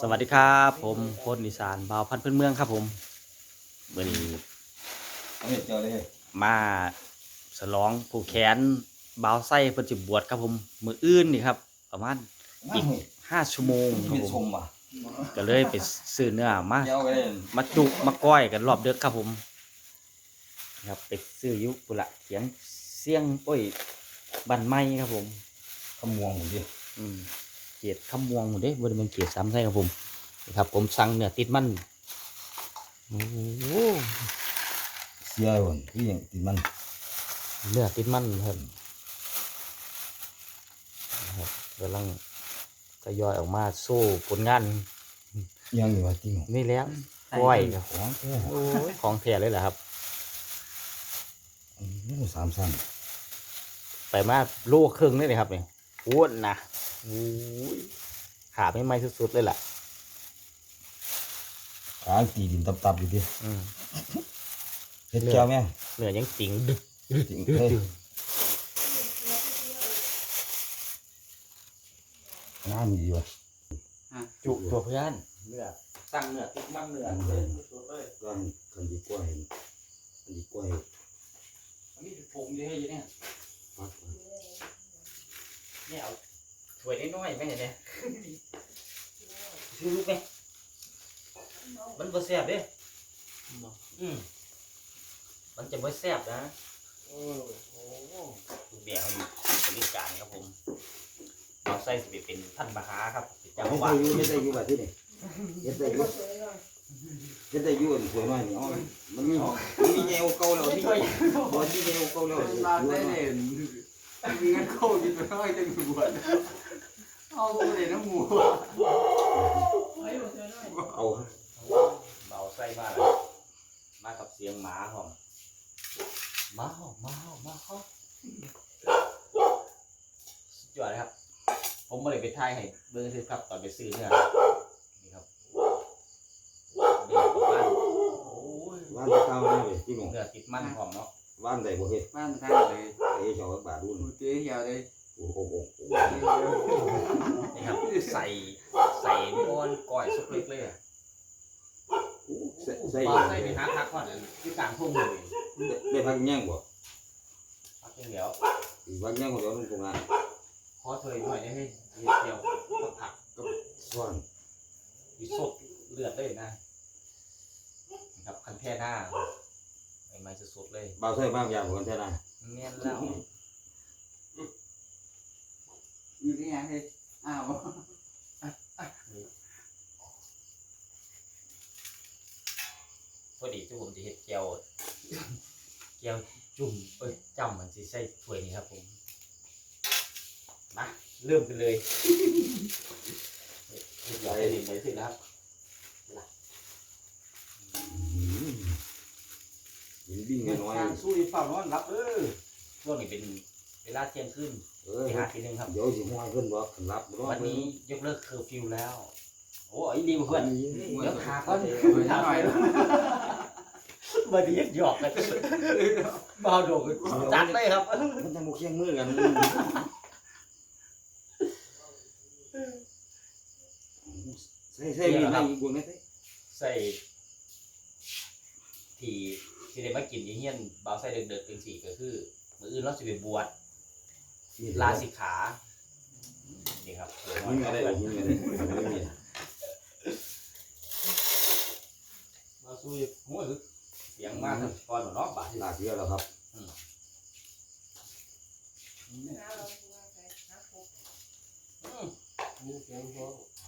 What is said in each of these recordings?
สวัสดีครับ ผมพลอีสานบ่าวพันธุ์พื้นเมืองครับ ผมเมื่อนี้เอาเห็ดเจอเลยมาฉลองผูกแขนบ่าวไส้เพิ่นสิบวชครับ ผมมืออื่นนี่ครับ ประมาณมาอีกเห็ดห้าชั่วโมงครัเป็บนผชมมว่ะก็เลยไปซื้อเนื้อมาเดี๋ยวก็ได้มาจุมาก้อยกันรอบเดึกครับผมครับไปซื้ออยุปุระเสียงเสียงโอ้ยบันไม้ครับผมขมวงผมดิอืม เกียดขมวงหมดเด้บ่ได้เป็นเกียดซ้ำใช่ครับผมนี่ครับ ผมสั่งเนื้อติดมันโอ้โหเสียหุ่นที่ยังติดมันเนื้อติดมันครับนะครับกำลังทยอยออกมาสู้ผลงานยังอยู่ว่าจริงนี่แล้วก้อยครับของแท้โอ้ยของแท้เลยแหละครับอืมสามสั้นไปมาโลครึ่งเลยนะครับเนี่ยอ้วนนะ โอ้ยขาไม่ไหม้สุดๆเลยล่ะขาตีดินตับๆอยู่ดิอืมเห็ดแก้วแม่งเนื้อยังติงดึกติ่งเฮ้ยงามดีว่ะจุตัวเพื่อนเนื้อสั่งเนื้อติดมันเนื้อเลยเลยร้านคันดีกว่าเห็นคันดีกว่าเห็นอันนี้ผงเยอะๆเนี่ยฟักเนี่ยเอาถ้ วยน้อยๆไหมเห็นเนี่ยชูลูกไหมมันบ่แซ่บเด้อืมมันจะบ่แซ่บนะโอ้โหลูกเบี้ยเขาอยู่บริการครับผมเราใส่สิเป็นท่านมหาครับเป็นเจ้าเฮ็ดว่าได้อยู่เฮ็ดได้อยู่แบบที่นี่เฮ็ดได้อยู่เฮ็ดได้อยู่อันสวยน้อยนี่อ๋อมันมีมันมีแนวเก่าแล้วมีบ่มีแนวเก่าแล้ว เป็นมาได้เลยมีเงินเข้าอยู่ตัวน้อยจังบวช เอาเลยน้ำหมูเอาครับเบาใส่มาแล้วมากับเสียงหมาหอมหมาหอมหมาหอมหมาหอมสุดยอดเลยครับ ผมไม่ได้ไปถ่ายให้เบิ้งซื้อครับตอนไปซื้อเนี่ยนี่ครับเนื้อติดมันโอ้ยว่านตะเก้าได้เลยที่หมองเนื้อติดมันหอมเนาะว่านได้บ่เฮ็ดบ้านท่านเลยเอ้ยชาวบาทดูดูนี่เจ๊ยาวเลย โอ้โหนี่ครับคือใส่ใส่ม้วนก้อยสุกเล็กเลยอะใส่ใส่ปลาใส่ไปหาทักก่อนอันที่กลางทุ่งเลยได้พักแย่งบ่พักเดียวอีกพักแย่งของเดี๋ยวต้องทำงานขอเถยหน่อยได้ไหมเดียวก็ผักซ่อนวิสดเลือดเลยนะนะครับคันแท่หน้าใหม่ๆสดๆเลยเบาใส่บ้างอย่างกันแท้นะเนียนแล้ว อยู่ที่ยังเลยอ้าวพอดีที่ผมจะเห็ดแก้วแก้วจุ่มเอ้ยจำมันสิใส่ถ้วยนี้ครับผมมาเริ่มกันเลยเรียบร้อยเลยไปสินะครับหินวิ่งน้อยการสู้อีกฝั่งนอนรับเออช่วงนี้เป็นเวลาเที่ยงคืนเออไปหาทีหนึงครับ เดี๋ยวสิห้อยขึ้นบ่รับบ่วันนี้ยกเลิกเคอร์ฟิวแล้ว โอ้ยดีกว่าเพื่อนเดี๋ยวขาก่อนเหมือนหน่อยแล้วมาดีหยอกกันเบาโดกจัดเลยครับ มันจะบ่เคียงมือกันใส่ใส่มีดให้อีกบ่แม่ใส่ใส่ที่ที่ได้มากินยี่เฮียนเบาใส่เด็กๆเป็นสี่ก็คือ มืออื่นเราจะไปบวช ลาสิกขา นี่ครับสวยหินมากก็ได้ครับหินก็ได้ไม่มีมาสู้อีกโอ้ยเสียงมากครับก่อนหมดเนาะบาทลากเยอะแล้วครับอืม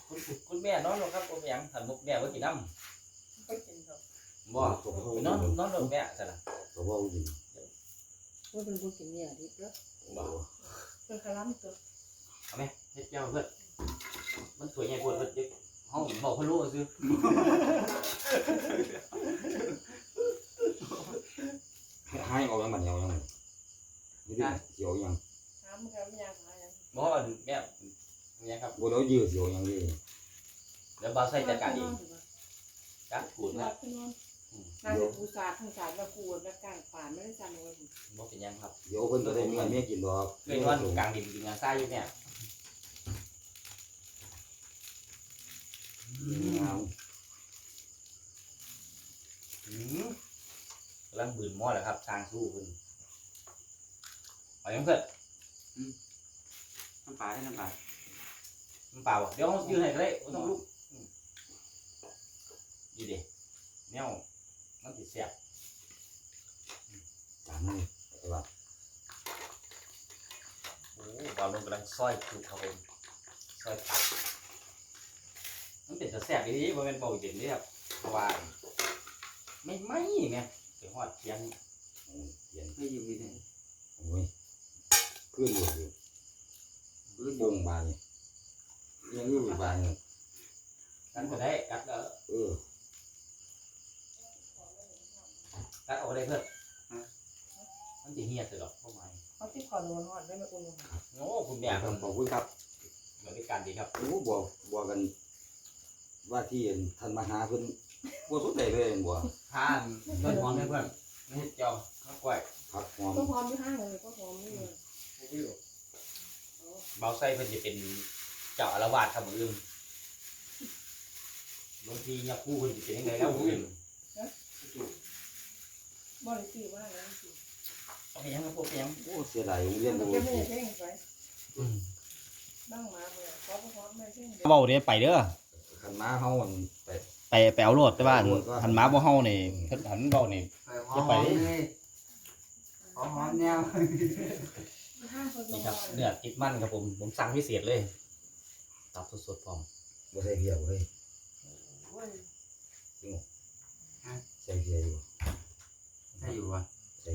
คุณคุณแม่นอนหรอครับผมยังหันมุกแม่ว่ากินน้ำบ่นอนนอนหรอแม่ใช่ละก็บ่อยู่ ว่าเป็นคนกินเนี่ยดิบแล้วบ่เป็นคาลัมตัวเอาไหมเฮ็ดเจ้าเพื่อนมันสวยใหญ่ปวดเพื่อนเด็กห้องบอกเขารู้ซื้อให้ออกยังบัดเดียวยังนี่ดิเสียวยังถามกันไม่ยากอะไรบอกว่าแม่เนี่ยครับบ่แล้วยืดเสียวยังดีเดี๋ยวบาใส่จัดการเองจัดขูดนอนะ การกูสาสงสารมากูมากางป่านไม่ได้จำเลยบ่เป็นหยังครับเยวเพิ่นตัวเองมีเมียกินหรอกเป็นอนกลางดินกินงานซ่าอยู่เนี่ยเอาหืมกำลังบืนหม้อแหละครับช่างสู้เพิ่นไอยังเพิ่น้ำปลาให้น้ำปลามันเปล่าบ่เดี๋ยวเขายืนให้ก็ได้บ่ต้องลุกอืมอยู่ดิแนว มันติดเสียบตามนี้ไอ้ว่าโอ้บอลลงกำลังซอยคือครับผมซอยตัดมันเป็นจะแสบดีๆมันเป็นเบาเย็นนี่ครับเพราะว่าไม่ไหม้ไงถึงหอดเทียงโอ้ยเปลี่ยนให้อยู่ที่ไหนโอ้ยขึ้นอยู่อยู่พื้นโป่งบานนี่ยังอยู่บานนี่กันก็ได้กัดแล้วเออ กัดเอาไปได้เพื่อนมันจะเหียดเลยหรอกพวกไม้เขาที่ขอโดนหอดได้ไหมอุ่นโอ้คุณแม่ครับขอบคุณครับบริการดีครับโอ้บอกบอกกัน ว่าที่เห็นท่านมาหาเพิ่นบ่สนใจเลยเห็นบ่ทานเงินหอมให้เพื่อนไม่ใช่เจียวมะกล้วยผักหอมก็พร้อมที่ห้างเลยก็พร้อมนี่เลยเบาไส้เพิ่นจะเป็นเจ้าอารวาสครับมืออื่นบางทียักษ์คู่เพิ่นจะเป็นยังไงแล้วมืออื่น บริสุทธิ์มากเลยจริงเอาไปยังครับพวกไปยังโอ้เสียดายโรงเรียนมันบ่จะมีไม่เพ่งไปบ้างมาเลยเขาพร้อมไม่เพ่งเบาเด้ไปเด้อคันมาเฮามันไป ไปไปเอาโลดแต่ว่าเอาโลดก็หันมาบ่เฮานี่เพิ่นหันเบานี่ ไปหอมเลยหอมหอมแนวห้างคนนี่ครับเนื้อติดมันครับผมผมสั่งพิเศษเลยตับสดๆพร้อมบ่ใส่เพียบ่เฮ้ยใส่เพียอยู่ ใช่อยู่วะใส่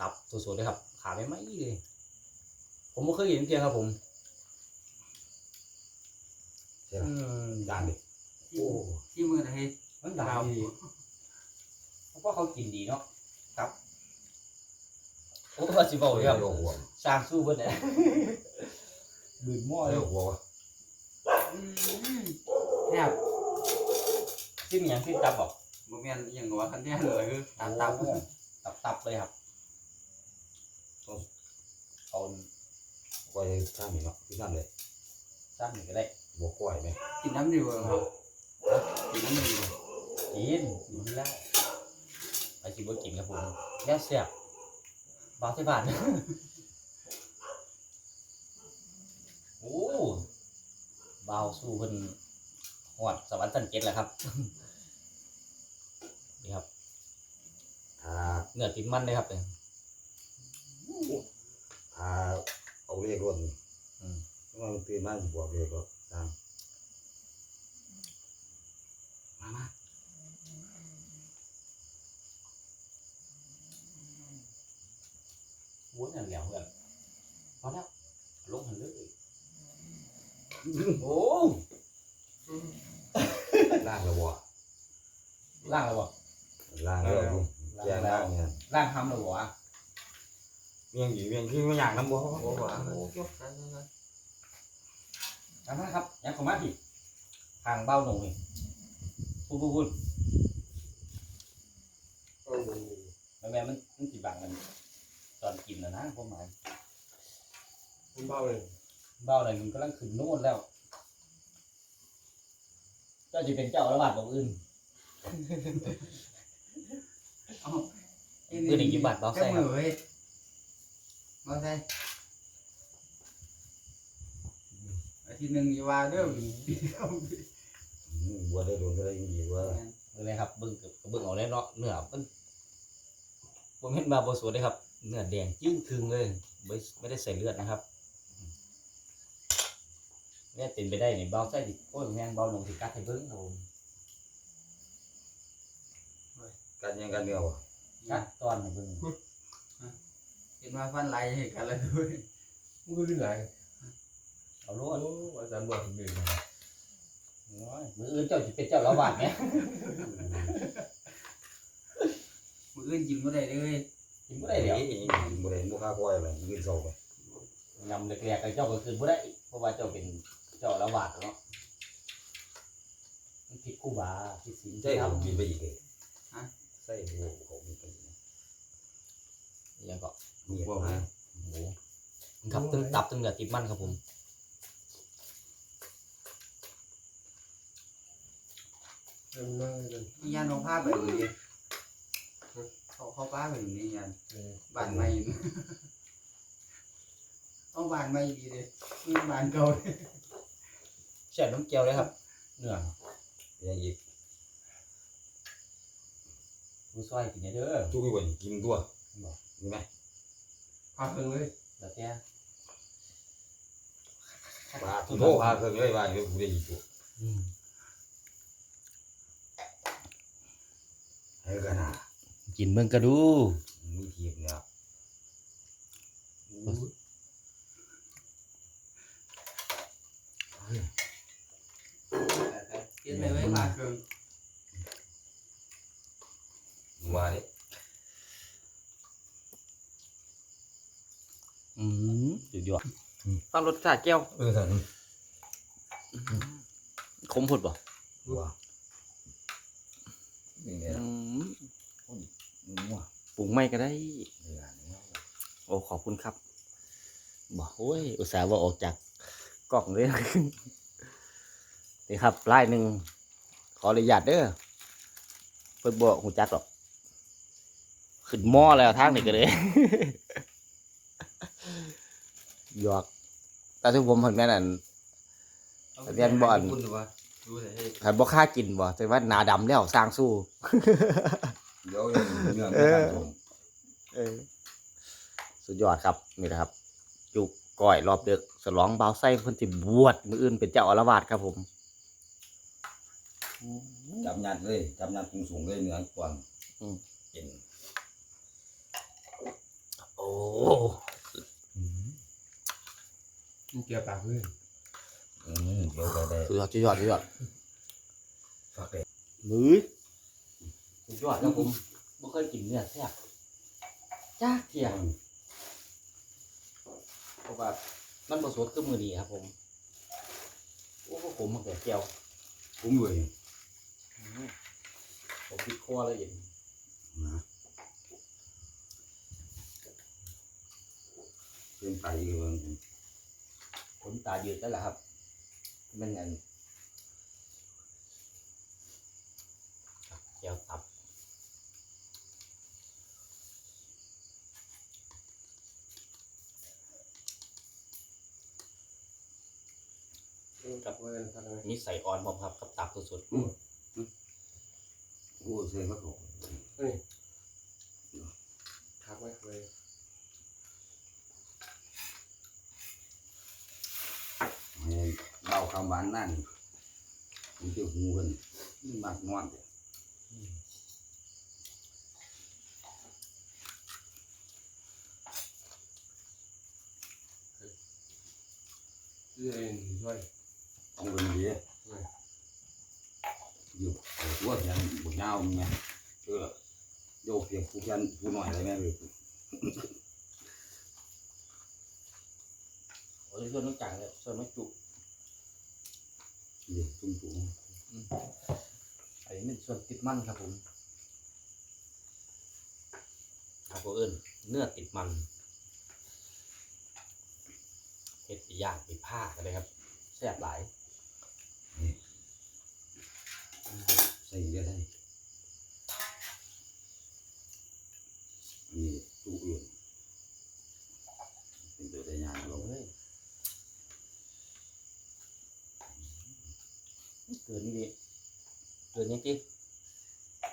ตับสดๆเลยครับ ขาไม่ไหมเลย ผมไม่เคยเห็นเพียงครับผมใส่อืมจานดิที่โอ้ที่มือให้มันด่าดีเพราะเขากินดีเนาะครับโอ้ว่าสิบอกเลยครับเอาหัวสร้างสู้เพิ่นเนี่ยบืนหม้อเลยเอาหัววะแซ่บซิมหยังซิมตับบอก โมเมนต์อย่างว่าคันแน่เลยคือตามตามตับตับเลยครับเอาก้อยข้ามนี่เนาะพี่ข้ามเลยซ้ำหนึ่งก็ได้บ่ก้อยไหมกินน้ำดีกว่าครับกินน้ำดีกว่ากินกินแล้วไปกินบ่กินครับผมแล้วแซ่บบ้าที่บ้านโอ้เบาวสู้เพิ่นหอดสวรรค์ชั้นเจ็ดแล้วครับ นี่ครับ ถ้าเนื้อติดมันเลยครับเนี่ยถ้าเอาเลขรถนี่อืมว่ามันตื่นมาสิบอกเลขรถตามมามาวุ้นอย่างเดียวเพื่อนพอแล้วลงหันเลยโอ้ล่างแล้วบ่ล่างแล้วบ่ล่างแล้วอยู่ แกงล่างเนี่ยล่างทำแล้วบ่วะเมียงอยู่เมียงคือไม่อยากน้ำบ่โอ้โหทำนะครับยังขอมาดิทางเบ้าหนุ่มนี่พูดพูดพูดแม่แม่มันมันสิบังมันตอนกินนะนะผมหมายคุณเบาเลยเบ้าเลยมันกำลังขึ้นโน่นแล้วเจ้าจะเป็นเจ้าระบาดบอกอื่น คือหนึ่งกิบาทเบ้าแค่ใส่คมืรับอเว้ยมาใส่อาทิตย์หนึ่งอยู่ว่าเด้ออืมบัวได้โดนก็ได้ยิ่งดีกว่าเลยครับเบิ่งกับเบิ่งเอาแล้วเนาะเนื้อมันผมเห็นมาบ่สวยเลยครับเนื้อแดงจิ้งคึงเลยไม่ไม่ได้ใส่เลือดนะครับเนี่ยเป็นไปได้นี่เบ้าใส่ดิโอ้ยแม่งเบ้าลงสิกัดให้เบิ่งครับผม การยังกันเดียวอะกัดตอนให้เบิ่งเห็นว่าฟันไหลให้กันแล้วด้วยมึงก็ลื่นไหลเอาโลโอ้ดอาจารย์บอกผมเองโอ้ยมืออื่นเจ้าสิเป็นเจ้าละบาดไหมมืออื่นกินบ่ได้เลยกินบ่ได้เดี๋ยวนี่บ่ได้บ่ค่าก้อยอะไรยืนเศร้าไปยำเล็กๆกับเจ้าก็คือบ่ได้เพราะว่าเจ้าเป็นเจ้าละบาดเนาะมันผิดคู่บาผิดศีลใช่ที่ผมทำกินไปอีกเลย ใส่หัวเขามีไปอีกนะยังก็มีบ่มาหมูครับตึงตับตึงเนื้อติดมันครับผมเริ่มนั่งกันมียานลงภาพไปเลยเขาเขาป้าไปอยู่นี่ยันเออบ้านใหม่อยู่เอาบ้านใหม่ดีเลยนี่บ้านเก่าเลยแซ่บน้ำเจียวเลยครับ เนื้ออย่างอีก ผู้ซอยกินเนี่ยเด้อทุกคนกินตัวนี่ไหมพาเพิ่งเลยแล้วแต่ปลาทุโทพาเครื่องเลยว่าเดี๋ยวกูได้อีกตัวอืมให้กันนะกินเบิ่งก็ดูมีเทียบเนี่ยกินไปไว้บ้านเกิน ว่าเนี่ยอืมสุดยอดฟังรสชาติแก้วเออท่านคมพุดบ่ว่านี่ไงอืมมั่วปรุงไม่ก็ได้เนื้อเนี่ยโอ้ขอบคุณครับบอกโอ้ย อุตส่าห์ว่าออกจากกล่องเลยนี่ครับไล่หนึ่งขออนุญาตเด้อเพิ่นบอกหูจักหรอก ขึ้นหม้อแล้วทางนี้ก็เลยหยอกแต่ที่ผมเห็นแม่นั่นเรียนบ่อนคุณหรือว่าดูแต่ให้ใครบ่ค่ากินบ่แต่ว่าหนาดำแล้วสร้างสู้เดี๋ยวยังเนื้อไม่ทันผมเออสุดยอดครับนี่นะครับ จุกก้อยรอบเดึกสลองบ่าวไส้เพิ่นสิบวชมืออื่นเป็นเจ้าอาวาสครับผมจับยัดเลยจับยัดสูงสูงๆเลยเนื้อก่อนอืมกิน โอ้มันเกี่ยวปากเพื่อนอืมเดี๋ยวก็ได้สุดยอดสุดยอดสุดยอดฝากเลยมือสุดยอดครับผมบ่เคยกินเนื้อแซ่บจ้าเที่ยงเพราะว่ามันบ่สดคือมื้อนี้ครับ ผม โอ้ผมมันแต่แก้วผมเลยผมพิดคอเลยอย่างนะ เป็นไปอีกเรื่องหนึ่งขนตายืดแล้วล่ะครับมันอันครับแก้วตับกับเพื่อนพักเลยมีใส่ออนพร้อมครับกับตับสดโอ้เสียเขาบอกพักไว้เลย ให้ เบาคำหวานนั่นมันจะหูกันมันมากนอนเด้อเรื่อยช่วยต้องเป็นดีอยู่เอาตัวแทนบุญยาวเนี่ยเออโยกเพียงผู้แทนผู้หน่อยอะไรแม่เลย ๆโอ้ยส่วนน้องจังเลยส่วนน้องจุเด็กตุ้มตุ้มอันนี้เป็นส่วนติดมันครับผมครับผมเอิญเนื้อติดมันเห็ดไปย่างไปผ้ากันเลยครับแซ่บหลายใส่เยอะได้นี่ตู้อื่นเป็นตัวได้ยางเรา เฮ้ยเกินนี่ดิ เกินยังกี่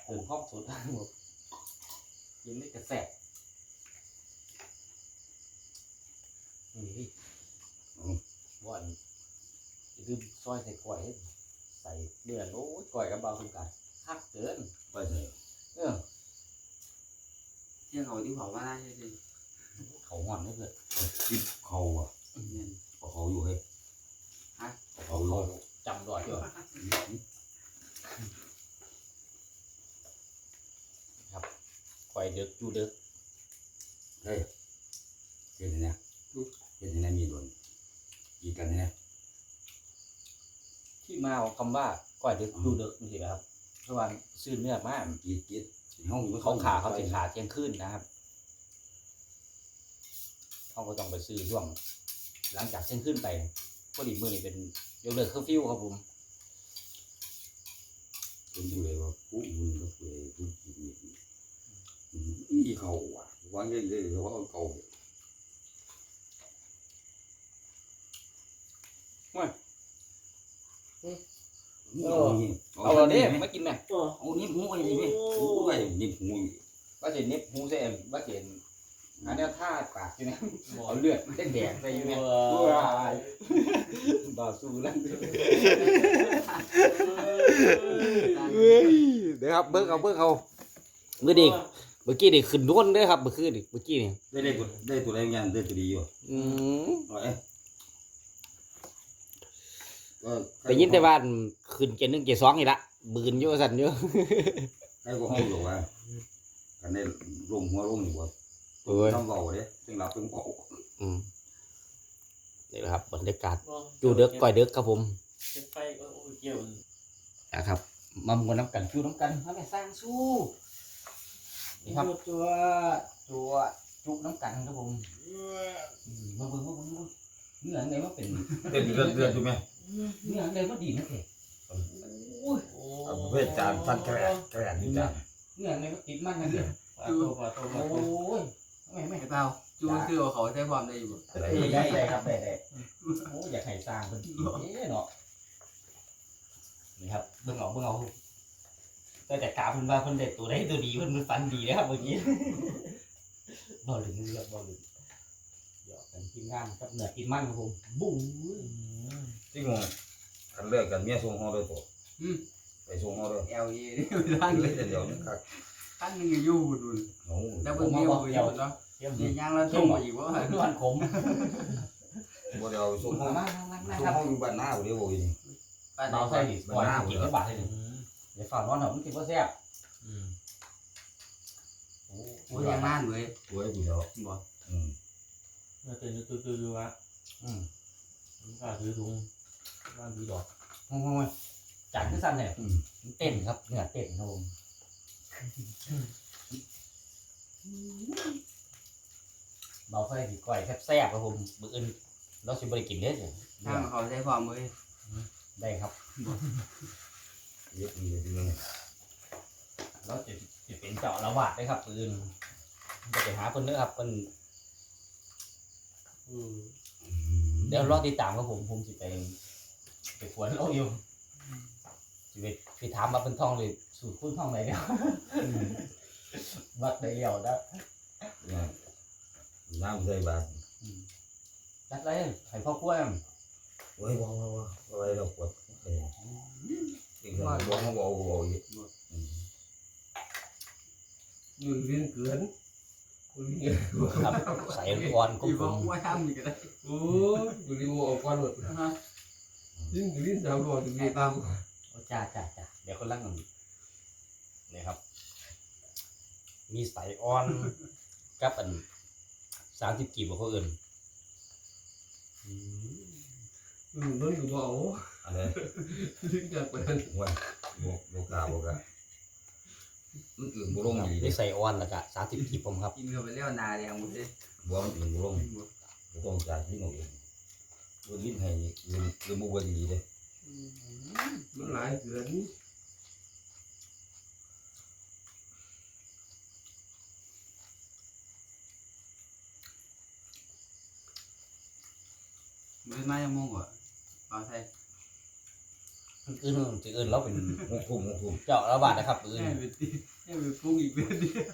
เกินห้องสุดหมดยังไม่กระแสบนี่บ่อนลืมซอยใส่ก่อยให้ใส่เดือนโอ้ยก่อยกับเบาทุกกันคักเกินไปใส่เออเที่ยงเขาที่เผาว่าได้ใช่ไหมเขาห่อนไม่เกิดติดเขาอะเนี่ยเอาเขาอยู่ให้ฮะเอาเขาเขาอยู่จำรอยอยู่ก่อย เด็กจูเด็กเฮ้ยเห็นไหมเห็นไหมมีโดนกีกันเนี่ยที่มาของคำว่าก่อยเด็กจูเด็กนี่สิครับเพราะว่าซื้อเนื้อมากกีดกีดห้องอยู่เขาขาเขาจะขาเที่ยงคืนนะครับเขาก็ต้องไปซื้อช่วง หลังจากเที่ยงคืนไปพอดีมือนี่เป็นยกเลิกเคอร์ฟิวครับผมคุณดูเลยว่าผู้อุ่นก็คือผู้กีดมี อีเขาว่ะวางเงินเลยเขาเอาเก่าเอาเราเด้มากินแม่เอานิ่มหูไอ้นี่หูไอ้นิ่มหูว่าสิเน็บหูใส่เอ็มว่าสิอันนี้ท่าปากอยู่นะเอาเลือดแดงๆใส่อยู่เนี่ยบ่าวสู้แล้วเดี๋ยวครับเบิกเอาเบิกเอาเมื่อดี เมื่อกี้นี่ขึ้นด้วนเด้อครับเมื่อคืนนี่เมื่อกี้นี่ได้ได้ตัวได้ตัวแรงงานได้ตัวดีอยู่อืมเอาเอ้ก็แต่ยินแต่ว่าขึ้นเกณฑ์หนึ่งเกณฑ์สองนี่ละบืนเยอะสั่นเยอะใครก็ห้องอยู่ว่ากันได้ลงหัวลงอยู่ว่าเอ้ย ต้องเบาเด้ต้องรับต้องเบาอืมนี่แหละครับบรรยากาศจูเด็กก่อยเด็กครับผม เก็บไฟก็โอ้ยเกี่ยวนะครับมามวนน้ำกันจูน้ำกันให้แม่สร้างสู้ นี่ครับจัวจัวจุน้ำกันครับผมอืมมาเบิ่งมาเบิ่งมาเบิ่งเนื้ออันไหนมาเป็นเดือนเดือนเดือนถูกไหมเนื้ออันไหนมาดีนะเถอะโอ้ยเอาประเภทจานฟันแกระแกระนี่จานเนื้ออันไหนมาติดมันนะเนี่ยปลาโตปลาโตปลาโตโอ้ยไม่ไม่ไอ้เปล่าจูคือว่าเขาใช้ความได้อยู่อะไรได้ได้ครับได้ได้โอ้อยากให้สร้างเป็นดีเนาะนี่ครับเบิ่งเอาเบิ่งเอา แต่แต่กาเพิ่นว่าเพิ่นเด็ดตัวได้ตัวดีเพิ่นมันฟันดีนะครับเมื่อกี้บ่ลืมเลือกบ่ลืมหยอกกันทีมงานกับเหนือกินมันครับผมบุ้งจริงกันเลิกกันเมียส่งห้องเลยตัวไปส่งห้องเลยเอลเอนี่ไม่ได้ตั้งเลเลยยเดี๋ยวนี้ครับตั้งนึงอยู่ดุนโอ้แล้วเพิ่งเดียวอยู่เนาะเยี่ยมเดี๋ยวย่างแล้วส่งมาอีกว่านวลขมบ่เดี๋ยวส่งห้มาองมามามาส่งครับห้องอยู่บ้านหน้าบ่เดี๋ยวบ่อีนี่เบาใส่ดิก่อนกินได้บาทเลย เดี๋ยวฝ่านอนเหรอมันกินบ่แซ่บโอ้ยยังนั่นเลยตัวไอ้ผู้เดียวบ่อืมเมื่อตื่นตื่นตื่นอยู่วะอืมผมก็ถือถุงบ้านถือดอกโอ้ยจานที่สั้นเนี่ยมันเต้นครับเนื้อเต้นครับผมเบาใส่ดิก่อยแซ่บๆครับผมมื้ออื่นเราสิบ่ได้กินเด้อเนี่ยทางเขาใช้ความเลยได้ครับ เยอะดีดีเลยแล้วจะจะเป็นเจาะระบาดได้ครับปืนจะไปหาคนเนื้อครับคนเดี๋ยวรอติดตามครับผมผมจะไปไปขวนเราอยู่จะไปไปถามมาเป็นท่องเลยสูตรคุณท่องไหนเนี่ยวัดได้เดียวนะเนี่ยน้ำใส่บาตรจัดเลยให้พ่อคุ้มโอ้ยบ่บ่บ่บ่ไว้เราปวดเออ จริงๆบ่บ่บ่บ่อีกอืมอยู่เรียนเกินคุณเรียนครับใส่อ่อนก็อีกผว่ามว่าทำอีกก็ได้โอ้ยอยู่รีโมออกก่อนหมดเรียนเรียนสามร้อยถึงเรียนตามโอ้จ้าจ้าจ้าเดี๋ยวคนล่างนี่ครับ มีใส่อ่อนกับอันสามสิบกีบของเขาเอื่นอืม นั่นก็บอกอะไรเรียนจากไปนั่นว่าบ่บ่กล้าบ่กล้ามันอื่นบ่ลงดีเด้นี่ใส่อ่อนแล้วก็สามสิบกีบผมครับกินเข้าไปแล้วนาแดงหมดเลยบ่มันอื่นบ่ลงบ่ต้องจ่ายที่หนูเองบ่ลิ้นให้นี่ลืมลืมบ่ว่าดีเด้มันหลายเกินมือมาจะมงก่อน เอาใส่อื่นจะอื่นเราเป็นหกทุ่มหกทุ่มเจาะระบาดนะครับอื่นให้ไปตีให้ไปปรุงอีกเป็นเดียว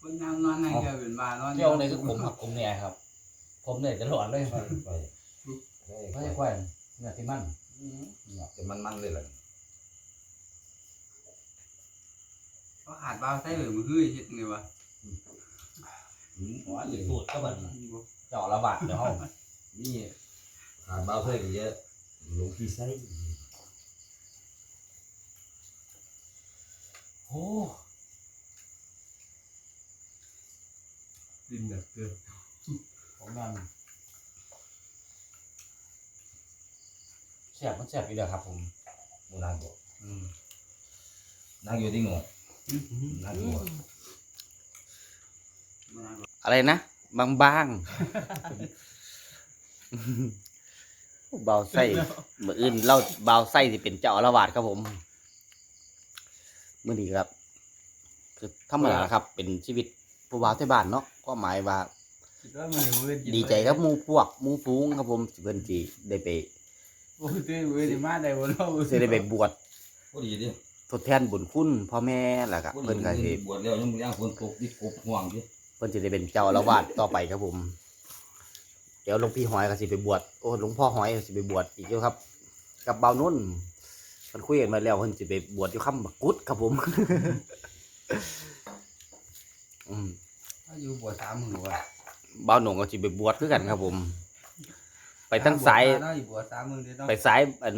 คนน้ำนอนในก็เป็นบ้านนอนเจ้าในคือผมหักผมเนี่ยครับ ผมเนี่ยจะหลอนเลยไปไปไปไม่ใช่ควายเนี่ยที่มันเนี่ยจะมันๆเลยล่ะก็ขาดบ้าใส่เหลือมือคือเฮ็ดไงวะอืม หัวหรือสูตรก็แบบเจาะระบาดเดี๋ยวห้องนี่ขาดเบาใส่ก็เยอะลงที่ใส่โอ้ดินหนักเกินผมนั่นแสบมันแสบอยู่เดียวครับผมบ่นานบ่อืมนั่งอยู่ที่งอนั่งอยู่ อะไรนะ บางบางเบาไส้เมื่ออื่นเราเบาไส้ที่เป็นเจ้าอารวาสครับผมมื้อนี้ครับ คือธรรมดาครับ เป็นชีวิตผู้บ่าวที่บ้านเนาะก็หมายว่าคิดว่ามันเวทดีใจกับหมู่พวกหมู่ฟูงครับผมสิเพิ่นสิได้ไปโอ้ยเต้เวทมาได้บ่เนาะสิได้ไปบวชพอดีดิทดแทนบุญคุณพ่อแม่ล่ะครับพอดีเพิ่นก็สิบวชแล้วยังมือย่างฝนตกดิกบห่วงดิเพิ่นสิได้เป็นเจ้าอาละวาดต่อไปครับผม เดี๋ยวหลวงพี่หอยก็สิไปบวชโอ้หลวงพ่อหอยก็สิไปบวชอีกอยู่ครับ กับเบาวนุ่นเพิ่นคุยกันมาแล้วเพิ่นสิไปบวชอยู่คำบักกุดครับผม อืมอยู่บ่สามมื้อว่ะเบาวหนงก็สิไปบวชคือกันครับผม ไปทั้งสายเนาะอยู่บ่สามมื้อเด้อเนาะไปสายอัน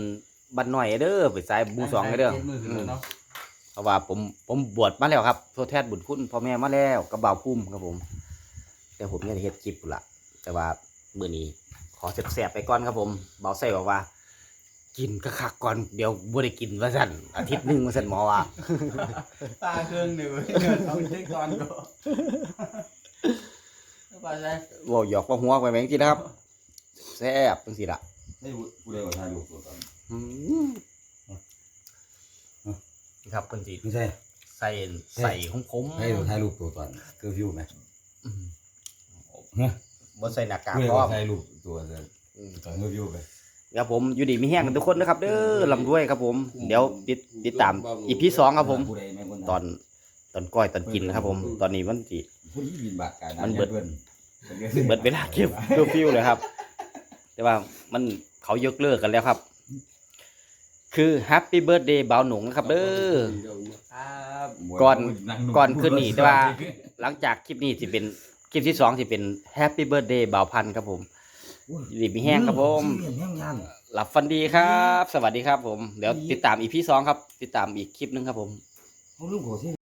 บ้านน้อยเด้อไปสายหมู่สองเด้อจ็มื้ออืขึ้นมแล้วเนาะ เพราะว่าผมผมบวชมาแล้วครับทดแทนบุญคุณพ่อแม่มาแล้วกับบ่าวพุ่มครับผม แต่ผมยังได้เฮ็ดคลิปอยู่ละแต่ว่ามื้อนี้ขอแสบๆไปก่อนครับผมเบาใส่บอกว่า กินก็คักก่อนเดี๋ยวบ่ได้กินว่าซั่นอาทิตย์หนึงว่าซั่นหมอว่าตาเครื่องนี่เว้ยเอาเช็คก่อนก็ว่าไงเว้าหยอกว่าหัวไปแม่งจินะครับแซ่บจังซี่ล่ะให้ผู้ใดว่าถ่ายรูปตัวตอนอืมนี่ ครับเพิ่นสิไม่ใช่ใส่ใส่คมให้ถ่ายรูปตัวตอนคือวิวไหมๆอืมฮะบ่ใส่หน้ากากผู้ใดพร้อว่ามถ่ายรูปตัวตอนอืมตอนคือวิวไปครับผมอยู่ดีมีแห้งกันทุกคนนะครับ เด้อลำด้วยครับผม เดี๋ยวติดติดตามอีพีสองครับผมผู้ใดแม่งคนตอนตอนก้อยตอนกินนะครับ ผม ตอนนี้มันสิผู้ที่บินบาทการมันเบิดเบิดเบิดเวลาเก็บตัวฟิวเลยครับ แต่ว่ามันเขายกเลิกกันแล้วครับ คือแฮปปี้เบิร์ดเดย์บ่าวหนุ่งนะครับเด้อครับก่อนก่อนขึ้นนี่แต่ว่า หลังจากคลิปนี้สิเป็นคลิปที่สองสิเป็นแฮปปี้เบิร์ดเดย์บ่าวพันธุ์ครับผมอยู่ดีมีแห้งครับผม แห้งยันหลับฟันดีครับ สวัสดีครับผม เดี๋ยวติดตามอีพีสองครับ ติดตามอีกคลิปหนึงครับผม เขาลืมขอสิ